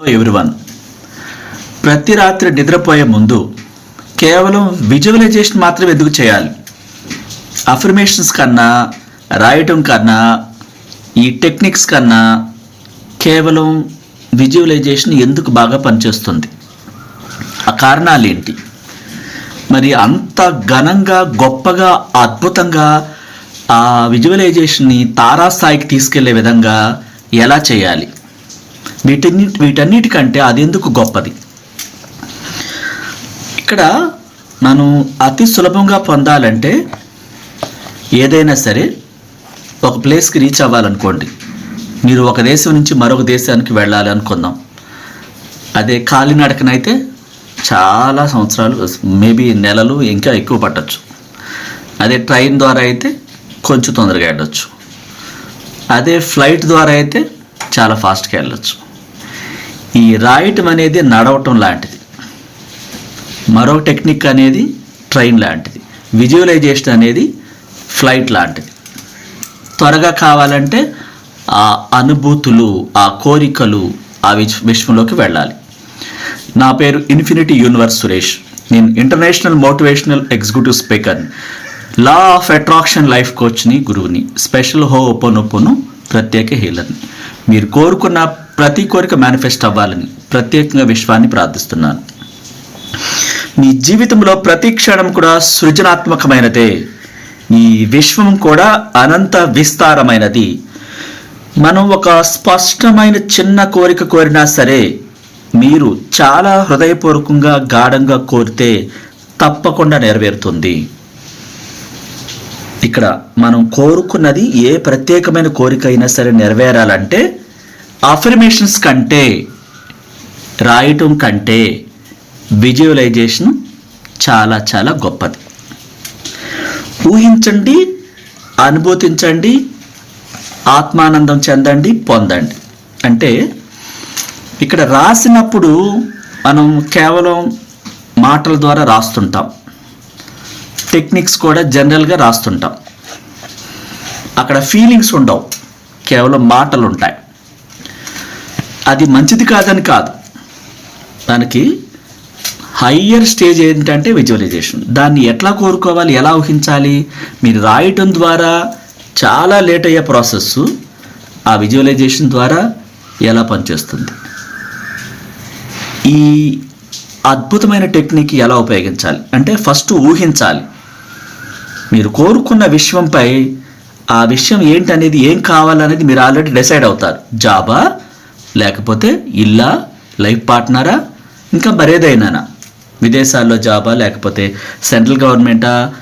Everyone ప్రతి రాత్రి నిద్రపోయే ముందు కేవలం విజువలైజేషన్ మాత్రమే ఎందుకు చేయాలి? అఫర్మేషన్స్ కన్నా రాయటం కన్నా ఈ టెక్నిక్స్ కన్నా కేవలం విజువలైజేషన్ ఎందుకు బాగా పనిచేస్తుంది? ఆ కారణాలు ఏంటి? మరి అంత ఘనంగా గొప్పగా అద్భుతంగా ఆ విజువలైజేషన్ని తారాస్థాయికి తీసుకెళ్ళే విధంగా ఎలా చేయాలి? వీటన్ని వీటన్నిటికంటే అది ఎందుకు గొప్పది? ఇక్కడ మనం అతి సులభంగా పొందాలంటే ఏదైనా సరే ఒక ప్లేస్కి రీచ్ అవ్వాలనుకోండి. మీరు ఒక దేశం నుంచి మరొక దేశానికి వెళ్ళాలి అనుకుందాం. అదే కాలినడకనైతే చాలా సంవత్సరాలు మేబీ నెలలు ఇంకా ఎక్కువ పట్టచ్చు. అదే ట్రైన్ ద్వారా అయితే కొంచెం తొందరగా వెళ్ళొచ్చు. అదే ఫ్లైట్ ద్వారా అయితే చాలా ఫాస్ట్గా వెళ్ళొచ్చు. ఈ రాయటం అనేది నడవటం లాంటిది. మరో టెక్నిక్ అనేది ట్రైన్ లాంటిది. విజువలైజేషన్ అనేది ఫ్లైట్ లాంటిది. త్వరగా కావాలంటే ఆ అనుభూతులు ఆ కోరికలు ఆ విశ్వ విశ్వంలోకి వెళ్ళాలి. నా పేరు ఇన్ఫినిటీ యూనివర్స్ సురేష్. నేను international motivational executive speaker law of attraction life కోచ్ని గురువుని స్పెషల్ హో ఓపెన్ ప్రత్యేక హీలర్ని. మీరు కోరుకున్న ప్రతి కోరిక మేనిఫెస్ట్ అవ్వాలని ప్రత్యేకంగా విశ్వాన్ని ప్రార్థిస్తున్నాను. మీ జీవితంలో ప్రతి క్షణం కూడా సృజనాత్మకమైనదే. ఈ విశ్వం కూడా అనంత విస్తారమైనది. మనం ఒక స్పష్టమైన చిన్న కోరిక కోరినా సరే మీరు చాలా హృదయపూర్వకంగా గాఢంగా కోరితే తప్పకుండా నెరవేరుతుంది. ఇక్కడ మనం కోరుకున్నది ఏ ప్రత్యేకమైన కోరిక అయినా సరే నెరవేరాలంటే అఫర్మేషన్స్ కంటే రాయటం కంటే విజువలైజేషన్ చాలా చాలా గొప్పది. ఊహించండి అనుభూతించండి ఆత్మానందం చెందండి పొందండి. అంటే ఇక్కడ రాసినప్పుడు మనం కేవలం మాటల ద్వారా రాస్తుంటాం. టెక్నిక్స్ కూడా జనరల్గా రాస్తుంటాం. అక్కడ ఫీలింగ్స్ ఉండవు. కేవలం మాటలు ఉంటాయి అది మంచిది కాదని కాదు. దానికి హయ్యర్ స్టేజ్ ఏంటంటే విజువలైజేషన్ దాన్ని ఎట్లా కోరుకోవాలి ఎలా ఊహించాలి? మీరు రాయటం ద్వారా చాలా లేట్ అయ్యే ప్రాసెస్ ఆ విజువలైజేషన్ ద్వారా ఎలా పనిచేస్తుంది? ఈ అద్భుతమైన టెక్నిక్ ఎలా ఉపయోగించాలి? అంటే ఫస్ట్ ఊహించాలి. మీరు కోరుకున్న విషయంపై ఆ విషయం ఏంటనేది ఏం కావాలనేది మీరు ఆల్రెడీ డిసైడ్ అవుతారు. జాబా? లేకపోతే ఇల్లా? లైఫ్ పార్ట్నరా? ఇంకా మరేదైనా విదేశాల్లో జాబా? లేకపోతే సెంట్రల్ గవర్నమెంటా?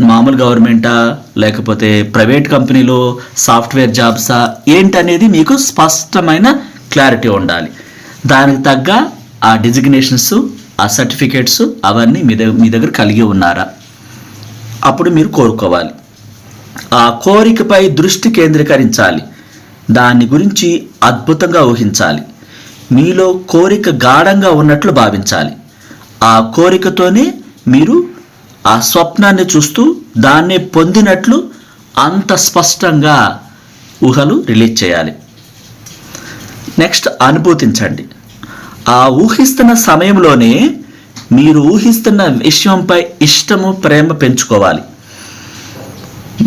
మామూలు గవర్నమెంటా? లేకపోతే ప్రైవేట్ కంపెనీలో సాఫ్ట్వేర్ జాబ్సా? ఏంటనేది మీకు స్పష్టమైన క్లారిటీ ఉండాలి. దానికి తగ్గ ఆ డిజిగ్నేషన్స్ ఆ సర్టిఫికేట్స్ అవన్నీ మీ దగ్గర మీ దగ్గర కలిగి ఉన్నారా? అప్పుడు మీరు కోరుకోవాలి. ఆ కోరికపై దృష్టి కేంద్రీకరించాలి. దాని గురించి అద్భుతంగా ఊహించాలి. మీలో కోరిక గాఢంగా ఉన్నట్లు భావించాలి. ఆ కోరికతోనే మీరు ఆ స్వప్నాన్ని చూస్తూ దాన్ని పొందినట్లు అంత స్పష్టంగా ఊహలు రిలీజ్ చేయాలి. నెక్స్ట్ అనుభూతించండి. ఆ ఊహిస్తున్న సమయంలోనే మీరు ఊహిస్తున్న విషయంపై ఇష్టము ప్రేమ పెంచుకోవాలి.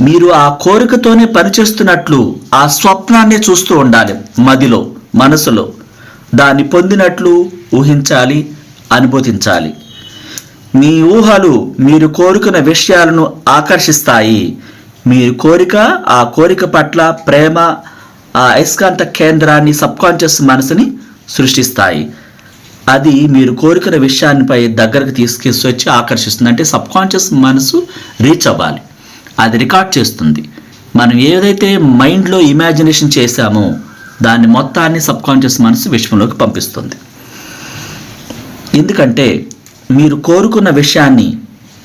మీరు ఆ కోరికతోనే పనిచేస్తున్నట్లు ఆ స్వప్నాన్ని చూస్తూ ఉండాలి మదిలో మనసులో. దాన్ని పొందినట్లు ఊహించాలి అనుభూతించాలి. మీ ఊహలు మీరు కోరుకున్న విషయాలను ఆకర్షిస్తాయి. మీరు కోరిక ఆ కోరిక పట్ల ప్రేమ ఆ అయస్కాంత కేంద్రాన్ని సబ్కాన్షియస్ మనసుని సృష్టిస్తాయి. అది మీరు కోరికల విషయాన్నిపై దగ్గరకు తీసుకొచ్చి ఆకర్షిస్తుంది. అంటే సబ్కాన్షియస్ మనసు రీచ్ అవ్వాలి. అది రికార్డ్ చేస్తుంది. మనం ఏదైతే మైండ్లో ఇమాజినేషన్ చేశామో దాన్ని మొత్తాన్ని సబ్కాన్షియస్ మనసు విశ్వంలోకి పంపిస్తుంది. ఎందుకంటే మీరు కోరుకున్న విషయాన్ని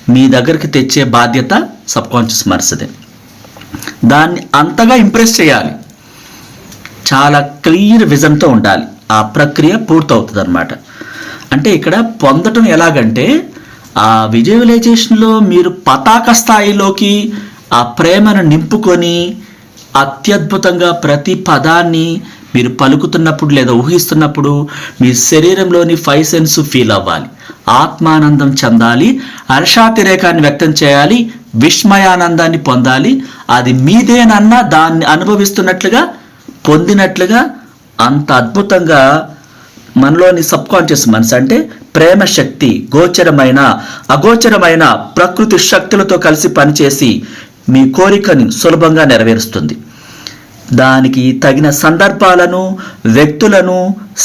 మీ దగ్గరికి తెచ్చే బాధ్యత సబ్కాన్షియస్ మనసుదే. దాన్ని అంతగా ఇంప్రెస్ చేయాలి. చాలా క్లియర్ విజన్తో ఉండాలి. ఆ ప్రక్రియ పూర్తవుతుంది అనమాట అంటే ఇక్కడ పొందటం ఎలాగంటే ఆ విజువలైజేషన్లో మీరు పతాక స్థాయిలోకి ఆ ప్రేమను నింపుకొని అత్యద్భుతంగా ప్రతి పదాన్ని మీరు పలుకుతున్నప్పుడు లేదా ఊహిస్తున్నప్పుడు మీ శరీరంలోని ఫైవ్ సెన్స్ ఫీల్ అవ్వాలి. ఆత్మానందం చెందాలి హర్షాతిరేకాన్ని వ్యక్తం చేయాలి విస్మయానందాన్ని పొందాలి. అది మీదేనన్నా దాన్ని అనుభవిస్తున్నట్లుగా పొందినట్లుగా అంత అద్భుతంగా మనలోని సబ్ కాన్షియస్ మనసు అంటే ప్రేమ శక్తి గోచరమైన అగోచరమైన ప్రకృతి శక్తులతో కలిసి పనిచేసి మీ కోరికని సులభంగా నెరవేరుస్తుంది. దానికి తగిన సందర్భాలను వ్యక్తులను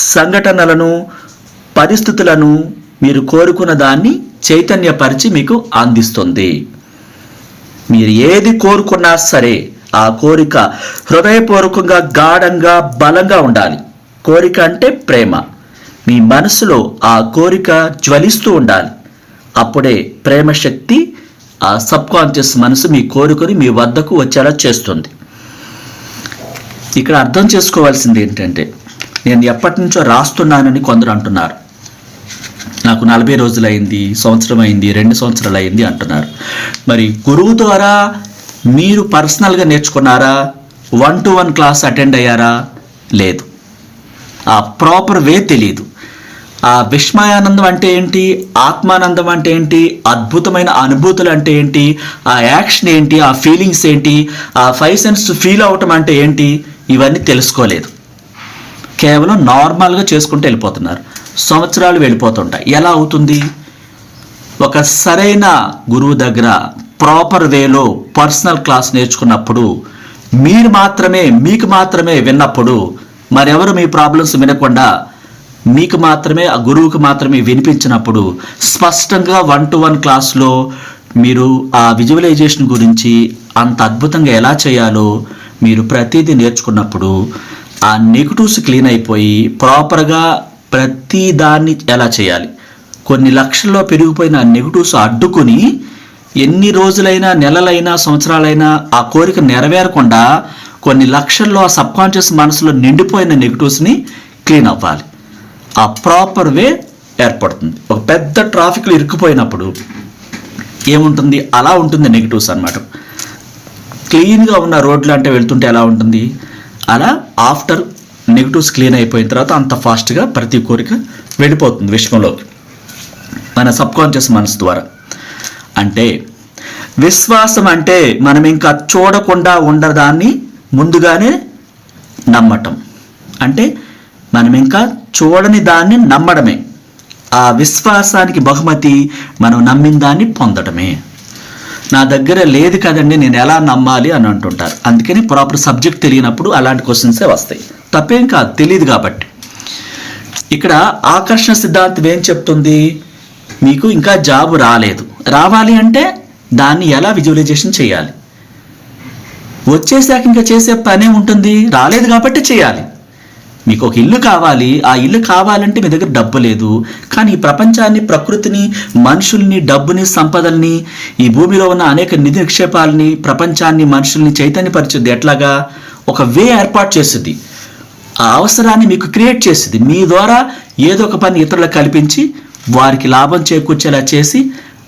సంఘటనలను పరిస్థితులను మీరు కోరుకున్న దాన్ని చైతన్యపరిచి మీకు అందిస్తుంది. మీరు ఏది కోరుకున్నా సరే ఆ కోరిక హృదయపూర్వకంగా గాఢంగా బలంగా ఉండాలి. కోరిక అంటే ప్రేమ. మీ మనసులో ఆ కోరిక జ్వలిస్తూ ఉండాలి. అప్పుడే ప్రేమ శక్తి ఆ సబ్ కాన్షియస్ మనసు మీ కోరికని మీ వద్దకు వచ్చేలా చేస్తుంది. ఇక్కడ అర్థం చేసుకోవాల్సింది ఏంటంటే నేను ఎప్పటి నుంచో రాస్తున్నానని కొందరు అంటున్నారు. నాకు నలభై రోజులు అయింది సంవత్సరం అయింది రెండు సంవత్సరాలు అయింది అంటున్నారు. మరి గురువు ద్వారా మీరు పర్సనల్గా నేర్చుకున్నారా? One to one class attend అయ్యారా? లేదు. ఆ ప్రాపర్ వే తెలియదు ఆ విస్మయానందం అంటే ఏంటి? ఆత్మానందం అంటే ఏంటి? అద్భుతమైన అనుభూతులు అంటే ఏంటి? ఆ యాక్షన్ ఏంటి? ఆ ఫీలింగ్స్ ఏంటి? ఆ ఫైవ్ సెన్స్ ఫీల్ అవటం అంటే ఏంటి? ఇవన్నీ తెలుసుకోలేదు. కేవలం నార్మల్గా చేసుకుంటూ వెళ్ళిపోతున్నారు. సంవత్సరాలు వెళ్ళిపోతుంటాయి. ఎలా అవుతుంది? ఒక సరైన గురువు దగ్గర ప్రాపర్ వేలో పర్సనల్ క్లాస్ నేర్చుకున్నప్పుడు మీరు మాత్రమే మీకు మాత్రమే విన్నప్పుడు మరెవరు మీ ప్రాబ్లమ్స్ వినకుండా మీకు మాత్రమే ఆ గురువుకి మాత్రమే వినిపించినప్పుడు స్పష్టంగా వన్ టు వన్ క్లాస్లో మీరు ఆ విజువలైజేషన్ గురించి అంత అద్భుతంగా ఎలా చేయాలో మీరు ప్రతిదీ నేర్చుకున్నప్పుడు ఆ నెగిటివ్స్ క్లీన్ అయిపోయి ప్రాపర్గా ప్రతి దాన్ని ఎలా చేయాలి? కొన్ని లక్షల్లో పెరిగిపోయిన నెగిటివ్స్ అడ్డుకుని ఎన్ని రోజులైనా నెలలైనా సంవత్సరాలైనా ఆ కోరిక నెరవేరకుండా కొన్ని లక్షల్లో ఆ సబ్కాన్షియస్ మనసులో నిండిపోయిన నెగిటివ్స్ని క్లీన్ అవ్వాలి. ఆ ప్రాపర్ వే ఏర్పడుతుంది. ఒక పెద్ద ట్రాఫిక్లో ఇరుక్కుపోయినప్పుడు ఏముంటుంది? అలా ఉంటుంది నెగిటివ్స్ అన్నమాట. క్లీన్గా ఉన్న రోడ్లు అంటే వెళ్తుంటే ఎలా ఉంటుంది? అలా ఆఫ్టర్ నెగిటివ్స్ క్లీన్ అయిపోయిన తర్వాత అంత ఫాస్ట్గా ప్రతి కోరిక వెళ్ళిపోతుంది విశ్వంలోకి. మన సబ్ కాన్షియస్ మనసు ద్వారా. అంటే విశ్వాసం అంటే మనం ఇంకా చూడకుండా ఉండదాన్ని ముందుగానే నమ్మటం. అంటే మనం ఇంకా చూడని దాన్ని నమ్మడమే. ఆ విశ్వాసానికి బహుమతి మనం నమ్మిన దాన్ని పొందడమే. నా దగ్గర లేదు కదండి నేను ఎలా నమ్మాలి అని అంటుంటారు. అందుకని ప్రాపర్ సబ్జెక్ట్ తెలియనప్పుడు అలాంటి క్వశ్చన్సే వస్తాయి. తప్పేం కాదు తెలియదు కాబట్టి. ఇక్కడ ఆకర్షణ సిద్ధాంతం ఏం చెప్తుంది? మీకు ఇంకా జాబ్ రాలేదు. రావాలి అంటే దాన్ని ఎలా విజువలైజేషన్ చేయాలి? వచ్చేసాక ఇంకా చేసే పనే ఉంటుంది. రాలేదు కాబట్టి చేయాలి. మీకు ఒక ఇల్లు కావాలి. ఆ ఇల్లు కావాలంటే మీ దగ్గర డబ్బు లేదు. కానీ ఈ ప్రపంచాన్ని ప్రకృతిని మనుషుల్ని డబ్బుని సంపదల్ని ఈ భూమిలో ఉన్న అనేక నిధి నిక్షేపాలని ప్రపంచాన్ని మనుషుల్ని చైతన్యపరిచింది ఎట్లాగా? ఒక వే ఏర్పాటు చేస్తుంది ఆ అవసరాన్ని మీకు క్రియేట్ చేసింది. మీ ద్వారా ఏదో ఒక పని ఇతరులకు కల్పించి వారికి లాభం చేకూర్చేలా చేసి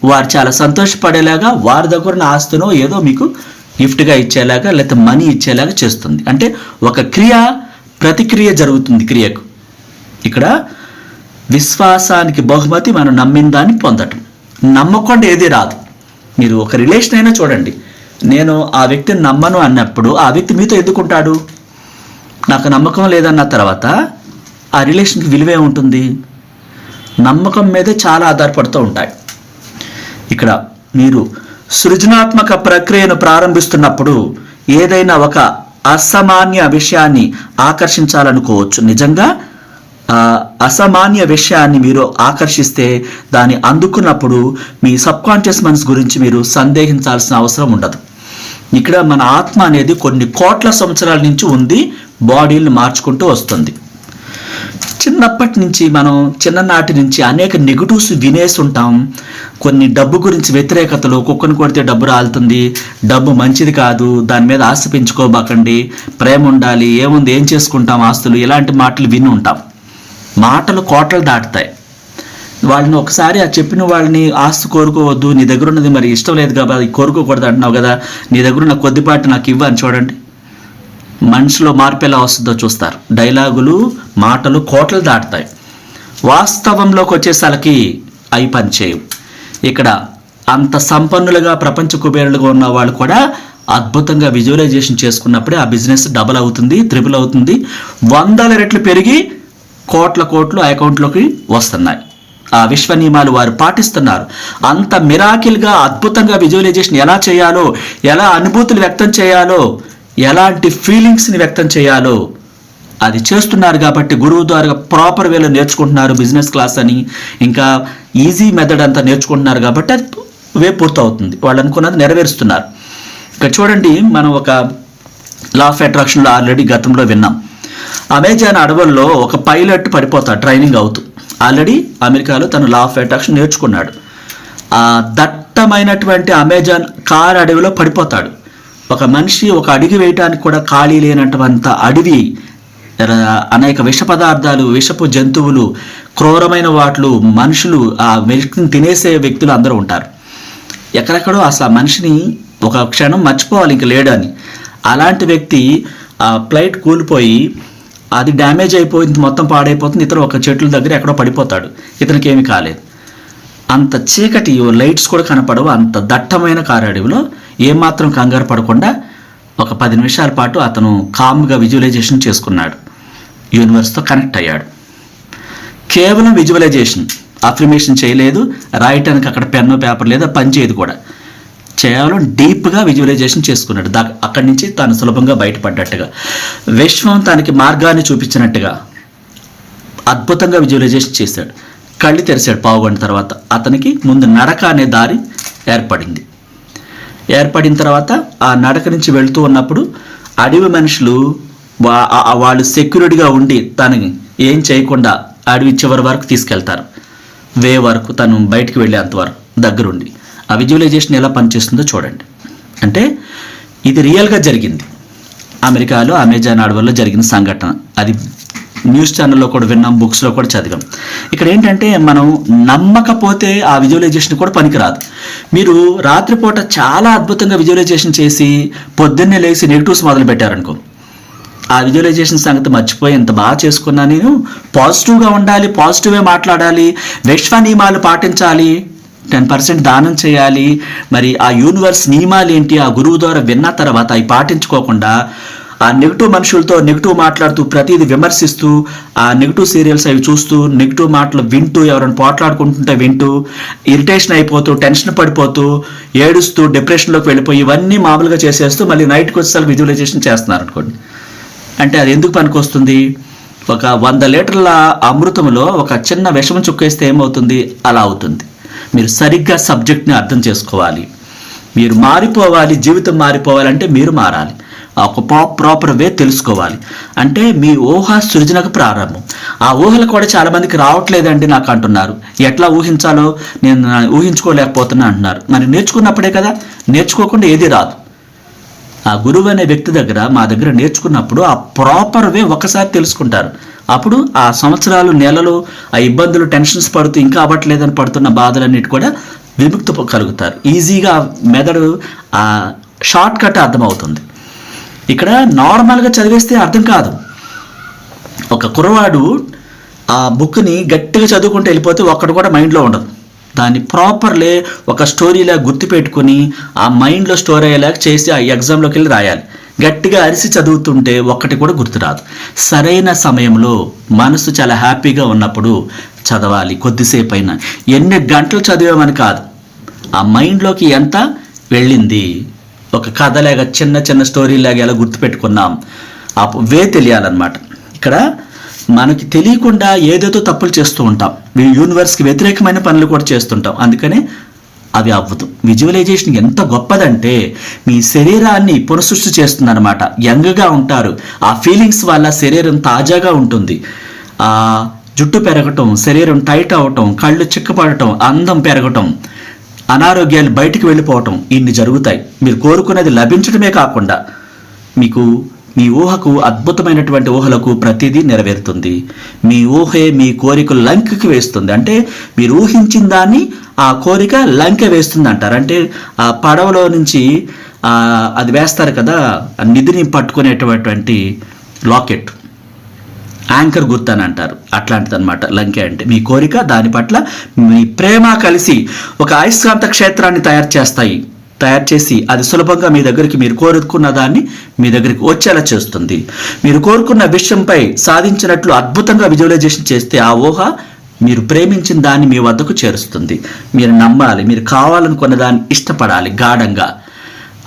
వారు చాలా సంతోషపడేలాగా వారి దగ్గర ఉన్న ఆస్తినో ఏదో మీకు గిఫ్ట్గా ఇచ్చేలాగా లేకపోతే మనీ ఇచ్చేలాగా చేస్తుంది. అంటే ఒక క్రియ ప్రతిక్రియ జరుగుతుంది క్రియకు. ఇక్కడ విశ్వాసానికి బహుమతి మనం నమ్మిన దాన్ని పొందటం. నమ్మకుండా ఏది రాదు. మీరు ఒక రిలేషన్ అయినా చూడండి. నేను ఆ వ్యక్తిని నమ్మను అన్నప్పుడు ఆ వ్యక్తి మీతో ఎదుర్కొంటాడు నాకు నమ్మకం లేదన్న తర్వాత ఆ రిలేషన్కి విలువే ఉంటుంది. నమ్మకం మీదే చాలా ఆధారపడుతూ ఉంటాయి. ఇక్కడ మీరు సృజనాత్మక ప్రక్రియను ప్రారంభిస్తున్నప్పుడు ఏదైనా ఒక అసామాన్య విషయాన్ని ఆకర్షించాలనుకోవచ్చు. నిజంగా అసామాన్య విషయాన్ని మీరు ఆకర్షిస్తే దాన్ని అందుకున్నప్పుడు మీ సబ్ కాన్షియస్ గురించి మీరు సందేహించాల్సిన అవసరం ఉండదు. ఇక్కడ మన ఆత్మ అనేది కొన్ని కోట్ల సంవత్సరాల నుంచి ఉంది బాడీని మార్చుకుంటూ వస్తుంది. చిన్నప్పటి నుంచి మనం చిన్ననాటి నుంచి అనేక నెగిటివ్స్ వినేసి ఉంటాం కొన్ని డబ్బు గురించి వ్యతిరేకతలు కుక్కను కొడితే డబ్బు రాలుతుంది డబ్బు మంచిది కాదు దాని మీద ఆశ పెంచుకోబాకండి ప్రేమ ఉండాలి ఏముంది ఏం చేసుకుంటాం ఆస్తులు ఇలాంటి మాటలు విని ఉంటాం. మాటలు కోటలు దాటుతాయి. వాళ్ళని ఒకసారి ఆ చెప్పిన వాళ్ళని ఆస్తి కోరుకోవద్దు నీ దగ్గర ఉన్నది మరి ఇష్టం లేదు కాబట్టి కోరుకోకూడదు అంటున్నావు కదా నీ దగ్గర ఉన్న కొద్దిపాటి నాకు ఇవ్వని అని చూడండి. మనిషిలో మార్పు ఎలా వస్తుందో చూస్తారు. డైలాగులు మాటలు కోటలు దాటుతాయి. వాస్తవంలోకి వచ్చేసరికి అవి పనిచేయవు. ఇక్కడ అంత సంపన్నులుగా ప్రపంచ కుబేరులుగా ఉన్న వాళ్ళు కూడా అద్భుతంగా విజువలైజేషన్ చేసుకున్నప్పుడే ఆ బిజినెస్ డబుల్ అవుతుంది త్రిబుల్ అవుతుంది. వందల రెట్లు పెరిగి కోట్ల కోట్లు ఆ అకౌంట్లోకి వస్తున్నాయి. ఆ విశ్వ నియమాలు వారు పాటిస్తున్నారు. అంత మిరాకిల్గా అద్భుతంగా విజువలైజేషన్ ఎలా చేయాలో ఎలా అనుభూతులు వ్యక్తం చేయాలో ఎలాంటి ఫీలింగ్స్ని వ్యక్తం చేయాలో అది చేస్తున్నారు కాబట్టి గురువు ద్వారా ప్రాపర్ వేలో నేర్చుకుంటున్నారు బిజినెస్ క్లాస్ అని. ఇంకా ఈజీ మెథడ్ అంతా నేర్చుకుంటున్నారు కాబట్టి అది వే పూర్తవుతుంది. వాళ్ళు అనుకున్నది నెరవేరుస్తున్నారు. ఇక్కడ చూడండి మనం ఒక లా ఆఫ్ అట్రాక్షన్లో ఆల్రెడీ గతంలో విన్నాం. అమెజాన్ అడవుల్లో ఒక పైలట్ పడిపోతాడు ట్రైనింగ్ అవుతూ. ఆల్రెడీ అమెరికాలో తను లా ఆఫ్ అట్రాక్షన్ నేర్చుకున్నాడు. ఆ దట్టమైనటువంటి అమెజాన్ కార్ అడవిలో పడిపోతాడు. ఒక మనిషి ఒక అడిగి వేయటానికి కూడా ఖాళీ లేనటువంటి అడవి అనేక విష పదార్థాలు విషపు జంతువులు క్రూరమైన వాట్లు మనుషులు ఆ వ్యక్తిని తినేసే వ్యక్తులు అందరూ ఉంటారు. ఎక్కడెక్కడో అసలు ఆ మనిషిని ఒక క్షణం మర్చిపోవాలి ఇంక లేడని అలాంటి వ్యక్తి ఆ ఫ్లైట్ కూలిపోయి అది డ్యామేజ్ అయిపోయింది మొత్తం పాడైపోతుంది ఇతను ఒక చెట్ల దగ్గర ఎక్కడో పడిపోతాడు. ఇతనికి ఏమీ కాలేదు. అంత చీకటి లైట్స్ కూడా కనపడవు అంత దట్టమైన కారడవిలో ఏమాత్రం కంగారు పడకుండా ఒక పది నిమిషాల పాటు అతను కామ్గా విజువలైజేషన్ చేసుకున్నాడు. యూనివర్స్తో కనెక్ట్ అయ్యాడు. కేవలం విజువలైజేషన్ అఫర్మేషన్ చేయలేదు రాయటానికి అక్కడ పెన్ను పేపర్ లేదా పని చేయదు కూడా. కేవలం డీప్గా విజువలైజేషన్ చేసుకున్నాడు. దా అక్కడి నుంచి తాను సులభంగా బయటపడ్డట్టుగా. విశ్వం తనకి మార్గాన్ని చూపించినట్టుగా అద్భుతంగా విజువలైజేషన్ చేశాడు. కళ్ళు తెరిచాడు పావుగంట తర్వాత. అతనికి ముందు నడక అనే దారి ఏర్పడింది. ఏర్పడిన తర్వాత ఆ నడక నుంచి వెళ్తూ ఉన్నప్పుడు అడవి మనుషులు వా- వాళ్ళు సెక్యూరిటీగా ఉండి తనని ఏం చేయకుండా అడవి చివరి వరకు తీసుకెళ్తారు. వే వరకు తను బయటికి వెళ్ళేంత వరకు దగ్గరుండి. ఆ విజువలైజేషన్ ఎలా పనిచేస్తుందో చూడండి. అంటే ఇది రియల్గా జరిగింది. అమెరికాలో అమెజాన్ అడవుల్లో జరిగిన సంఘటన. అది న్యూస్ ఛానల్లో కూడా విన్నాం బుక్స్లో కూడా చదివాం. ఇక్కడ ఏంటంటే మనం నమ్మకపోతే ఆ విజువలైజేషన్ కూడా పనికిరాదు. మీరు రాత్రిపూట చాలా అద్భుతంగా విజువలైజేషన్ చేసి పొద్దున్నే లేచి నెగిటివ్స్ మొదలు పెట్టారనుకో ఆ విజువలైజేషన్ సంగతి మర్చిపోయి ఎంత బాగా చేసుకున్నా నేను. పాజిటివ్గా ఉండాలి పాజిటివే మాట్లాడాలి విశ్వ నియమాలు పాటించాలి టెన్ పర్సెంట్ దానం చేయాలి. మరి ఆ యూనివర్స్ నియమాలు ఏంటి ఆ గురువు ద్వారా విన్న తర్వాత అవి పాటించుకోకుండా ఆ నెగిటివ్ మనుషులతో నెగిటివ్ మాట్లాడుతూ ప్రతిదీ విమర్శిస్తూ ఆ నెగిటివ్ సీరియల్స్ అవి చూస్తూ నెగిటివ్ మాటలు వింటూ ఎవరైనా పోట్లాడుకుంటుంటే వింటూ ఇరిటేషన్ అయిపోతూ టెన్షన్ పడిపోతూ ఏడుస్తూ డిప్రెషన్లోకి వెళ్ళిపోయి ఇవన్నీ మామూలుగా చేసేస్తూ మళ్ళీ నైట్కి వచ్చేసరికి విజువలైజేషన్ చేస్తున్నారు అనుకోండి. అంటే అది ఎందుకు పనికొస్తుంది? ఒక వంద లీటర్ల అమృతంలో ఒక చిన్న విషమం చుక్కేస్తే ఏమవుతుంది? అలా అవుతుంది. మీరు సరిగ్గా సబ్జెక్ట్ని అర్థం చేసుకోవాలి. మీరు మారిపోవాలి జీవితం మారిపోవాలంటే మీరు మారాలి. ఆ ఒక ప్రాపర్ వే తెలుసుకోవాలి. అంటే మీ ఊహ సృజనకు ప్రారంభం. ఆ ఊహలు కూడా చాలామందికి రావట్లేదండి నాకు అంటున్నారు. ఎట్లా ఊహించాలో నేను ఊహించుకోలేకపోతున్నా అంటున్నారు. మరి నేర్చుకున్నప్పుడే కదా? నేర్చుకోకుండా ఏది రాదు. ఆ గురువు అనే వ్యక్తి దగ్గర మా దగ్గర నేర్చుకున్నప్పుడు ఆ ప్రాపర్ వే ఒకసారి తెలుసుకుంటారు. అప్పుడు ఆ సంవత్సరాలు నెలలు ఆ ఇబ్బందులు టెన్షన్స్ పడుతూ ఇంకా అవ్వట్లేదని పడుతున్న బాధలన్నిటి కూడా విముక్తి కలుగుతారు. ఈజీగా మెదడు ఆ షార్ట్ కట్ అర్థమవుతుంది. ఇక్కడ నార్మల్గా చదివేస్తే అర్థం కాదు. ఒక కుర్రవాడు ఆ బుక్ని గట్టిగా చదువుకుంటూ వెళ్ళిపోతే ఒక్కడు కూడా మైండ్లో ఉండదు. దాన్ని ప్రాపర్లే ఒక స్టోరీలా గుర్తుపెట్టుకుని ఆ మైండ్లో స్టోర్ అయ్యేలాగా చేసి ఆ ఎగ్జామ్లోకి వెళ్ళి రాయాలి. గట్టిగా అరిసి చదువుతుంటే ఒక్కటి కూడా గుర్తురాదు సరైన సమయంలో మనసు చాలా హ్యాపీగా ఉన్నప్పుడు చదవాలి కొద్దిసేపు అయినా ఎన్ని గంటలు చదివామని కాదు. ఆ మైండ్లోకి ఎంత వెళ్ళింది? ఒక కథలాగా చిన్న చిన్న స్టోరీలాగా ఎలా గుర్తుపెట్టుకున్నాం? ఆ వే తెలియాలన్నమాట. ఇక్కడ మనకి తెలియకుండా ఏదేదో తప్పులు చేస్తూ ఉంటాం. ఈ యూనివర్స్కి వ్యతిరేకమైన పనులు కూడా చేస్తుంటాం. అందుకనే అవి అవ్వదు. విజువలైజేషన్ ఎంత గొప్పదంటే మీ శరీరాన్ని పునఃసృష్టి చేస్తుందన్నమాట. యంగ్గా ఉంటారు. ఆ ఫీలింగ్స్ వల్ల శరీరం తాజాగా ఉంటుంది. ఆ జుట్టు పెరగటం శరీరం టైట్ అవటం కళ్ళు చిక్కపడటం అందం పెరగటం అనారోగ్యాలు బయటికి వెళ్ళిపోవటం ఇన్ని జరుగుతాయి. మీరు కోరుకున్నది లభించడమే కాకుండా మీకు మీ ఊహకు అద్భుతమైనటువంటి ఊహలకు ప్రతిదీ నెరవేరుతుంది. మీ ఊహే మీ కోరిక లంకకి వేస్తుంది. అంటే మీరు ఊహించిన దాన్ని ఆ కోరిక లంక వేస్తుంది అంటారు. అంటే ఆ పడవలో నుంచి అది వేస్తారు కదా ఆ నిధిని పట్టుకునేటటువంటి లాకెట్. యాంకర్ గుర్తు అని అంటారు. అట్లాంటిది అనమాట లంకె అంటే. మీ కోరిక దాని పట్ల మీ ప్రేమ కలిసి ఒక అయస్కాంత క్షేత్రాన్ని తయారు చేస్తాయి. తయారు చేసి అది సులభంగా మీ దగ్గరికి మీరు కోరుకున్న దాన్ని మీ దగ్గరికి వచ్చేలా చేస్తుంది. మీరు కోరుకున్న విషయంపై సాధించినట్లు అద్భుతంగా విజువలైజేషన్ చేస్తే ఆ ఊహ మీరు ప్రేమించిన దాన్ని మీ వద్దకు చేరుస్తుంది. మీరు నమ్మాలి మీరు కావాలనుకున్న దాన్ని ఇష్టపడాలి గాఢంగా.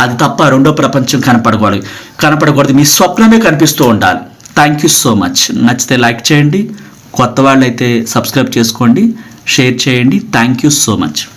అది తప్ప రెండో ప్రపంచం కనపడకూడదు. కనపడకూడదు మీ స్వప్నమే కనిపిస్తూ ఉండాలి. థ్యాంక్ యూ సో మచ్ నచ్చితే లైక్ చేయండి. కొత్త వాళ్ళైతే సబ్స్క్రైబ్ చేసుకోండి. షేర్ చేయండి. Thank you so much